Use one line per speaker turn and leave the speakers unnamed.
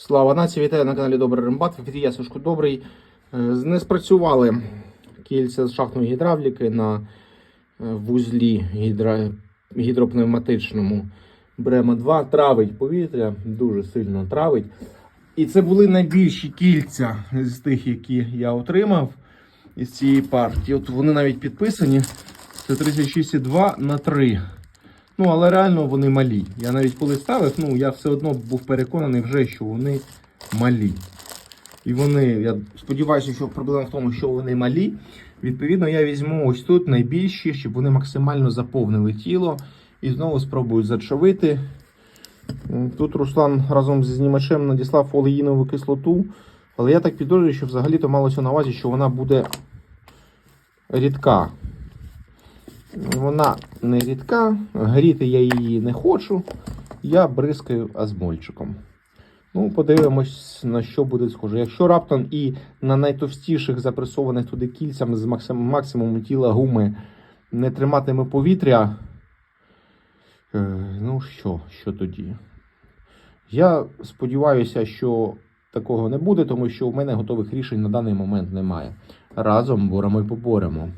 Слава нації, вітаю на каналі Добрий Рембат. Я Сашко Добрий. Е, Не спрацювали кільця з шахтної гідравліки на е, вузлі гідра... гідропневматичному Брема 2. Травить повітря, дуже сильно травить. І це були найбільші кільця з тих, які я отримав із цієї партії. От вони навіть підписані. Це 36,2 на 3. Ну, але реально вони малі. Я навіть коли ставив, ну я все одно був переконаний вже, що вони малі. І вони, я сподіваюся, що проблема в тому, що вони малі. Відповідно, я візьму ось тут найбільші, щоб вони максимально заповнили тіло. І знову спробую зачавити. Тут Руслан разом зі знімачем надіслав олеїнову кислоту. Але я так підозрюю, що взагалі-то малося на увазі, що вона буде рідка. Вона не рідка, гріти я її не хочу. Я бризкаю азмольчиком. Ну, подивимось, на що буде схоже. Якщо раптом і на найтовстіших запресованих туди кільцями з максим, максимумом тіла гуми не триматиме повітря. Е, ну що, що тоді? Я сподіваюся, що такого не буде, тому що у мене готових рішень на даний момент немає. Разом боремо і поборемо.